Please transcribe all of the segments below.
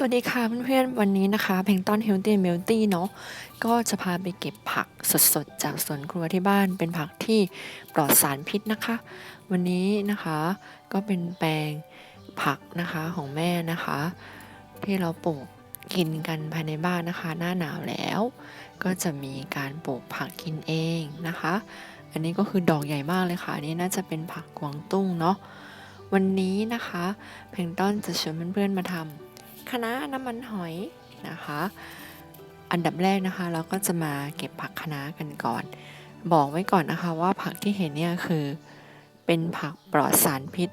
สวัสดีค่ะเพื่อนๆวันนี้นะคะเพลงต้น Healthy and Melty เนาะก็จะพาไปเก็บผักสดๆ จากสวนครัวที่บ้าน เป็นผักที่ปลอดสารพิษนะคะ วันนี้นะคะก็เป็นแปลงผักนะคะของแม่นะคะ ที่เราปลูกกินกันภายในบ้านนะคะ หน้าหนาวแล้ว ก็จะมีการปลูกผักกินเองนะคะ อันนี้ก็คือดอกใหญ่มากเลยค่ะอันนี้น่าจะเป็นผักกวางตุ้งเนาะวันนี้นะคะเพลงต้นจะชวนเพื่อนๆมาทำ คะน้าน้ำมันหอยนะคะ อันดับแรกนะคะ เราก็จะมาเก็บผักคะน้ากันก่อน บอกไว้ก่อนนะคะว่าผักที่เห็นเนี่ยคือเป็นผักปลอดสารพิษ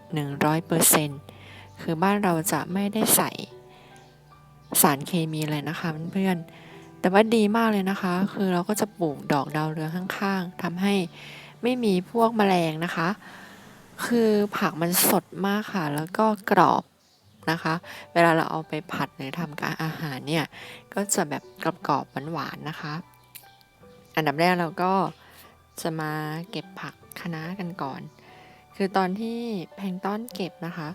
100%คือบ้านเราจะไม่ได้ใส่สารเคมีเลยนะคะเพื่อนๆแต่ว่าดีมากเลยนะคะ คือเราก็จะปลูกดอกดาวเรืองข้างๆทำให้ไม่มีพวกแมลงนะคะ คือผักมันสดมากค่ะ แล้วก็กรอบ นะคะ เวลาเราเอาไปผัดหรือทำการอาหารเนี่ย ก็จะแบบกรอบๆหวานๆนะคะ อันดับแรกเราก็จะมาเก็บผักคะน้ากันก่อน คือตอนที่แพงต้อนเก็บนะคะ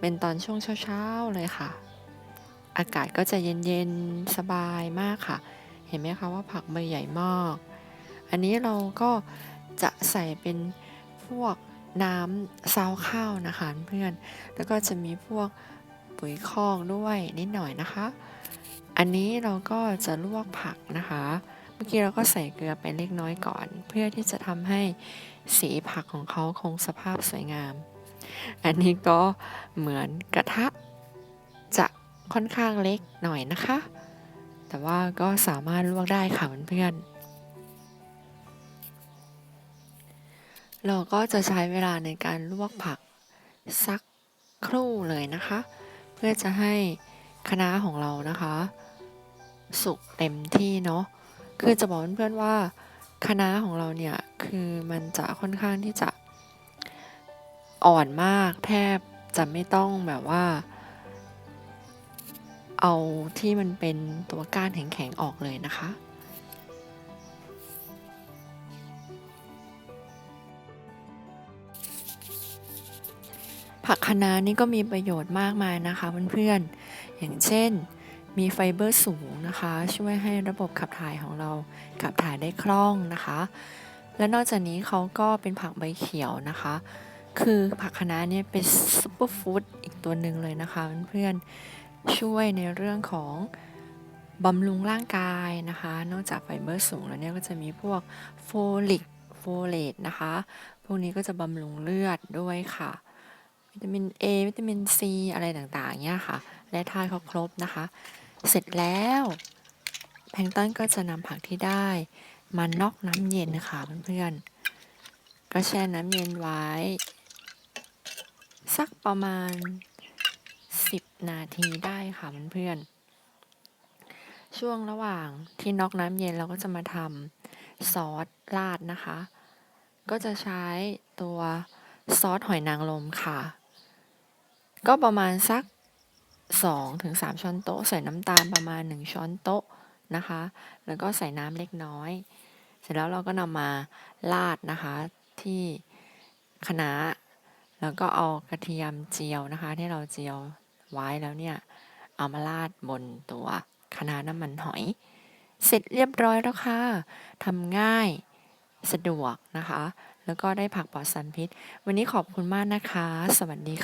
เป็นตอนช่วงเช้าๆเลยค่ะ อากาศก็จะเย็นๆสบายมากค่ะ เห็นไหมคะว่าผักใบใหญ่มาก อันนี้เราก็จะใส่เป็นพวก น้ำซาวข้าวนะคะเพื่อน แล้วก็จะมีพวกปุ๋ยคอกด้วยนิดหน่อยนะคะ อันนี้เราก็จะลวกผักนะคะ เมื่อกี้เราก็ใส่เกลือไปเล็กน้อยก่อน เพื่อที่จะทำให้สีผักของเขาคงสภาพสวยงาม อันนี้ก็เหมือนกระทะจะค่อนข้างเล็กหน่อยนะคะ แต่ว่าก็สามารถลวกได้ค่ะเพื่อนๆ เราก็จะใช้เวลาในการลวกผักสักครู่เลยนะคะ เพื่อจะให้คะน้าของเรานะคะ สุกเต็มที่เนาะคือจะบอกเพื่อนๆว่าคะน้าของเราเนี่ยคือมันจะค่อนข้างที่จะอ่อนมากแทบจะไม่ต้องแบบว่า เอาที่มันเป็นตัวก้านแข็งๆออกเลยนะคะ ผักคะน้านี่ก็มีประโยชน์มากมายนะคะเพื่อนๆ อย่างเช่น มีไฟเบอร์สูงนะคะ ช่วยให้ระบบขับถ่ายของเราขับถ่ายได้คล่องนะคะ และนอกจากนี้เขาก็เป็นผักใบเขียวนะคะ คือผักคะน้าเนี่ยเป็นซุปเปอร์ฟู้ดอีกตัวหนึ่งเลยนะคะเพื่อนๆ ช่วยในเรื่องของบำรุงร่างกายนะคะ นอกจากไฟเบอร์สูงแล้วเนี่ยก็จะมีพวกโฟลิกโฟเลตนะคะ พวกนี้ก็จะบำรุงเลือดด้วยค่ะ วิตามิน A วิตามิน C อะไรต่างๆเนี่ยค่ะ และธาตุเขาครบนะคะ เสร็จแล้ว แพงต้นก็จะนำผักที่ได้มานอกน้ำเย็นนะคะเพื่อนๆก็แช่น้ำเย็นไว้ สักประมาณ 10 นาทีได้ค่ะเพื่อนๆช่วงระหว่างที่นอกน้ำเย็นเราก็จะมาทำซอสราดนะคะ ก็จะใช้ตัวซอสหอยนางรมค่ะ ก็ประมาณสัก 2-3ถึงช้อนโต๊ะ ใส่น้ำตาลประมาณ 1 ช้อนโต๊ะนะคะ แล้วก็ใส่น้ำเล็กน้อย เสร็จแล้วเราก็นำมาราดนะคะที่คะน้าแล้วก็เอากระเทียมเจียวนะคะ ที่เราเจียวไว้แล้วเนี่ย เอามาราดบนตัวคะน้าน้ำมันหอย เสร็จเรียบร้อยแล้วค่ะทำง่ายสะดวกนะคะ แล้วก็ได้ผักปลอดสารพิษ วันนี้ขอบคุณมากนะคะ สวัสดีค่ะ